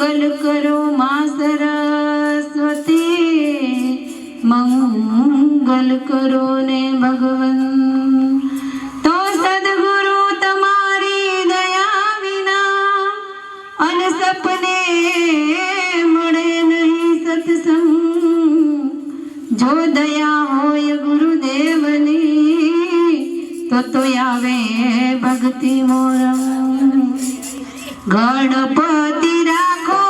मंगल करो माँ सरस्वती मंगल करो ने भगवन। तो सदगुरु दया बिना सपने मरे नहीं सत्संग। जो दया हो गुरुदेव ने तो तो यावे भक्ति ગણપતિ રાખો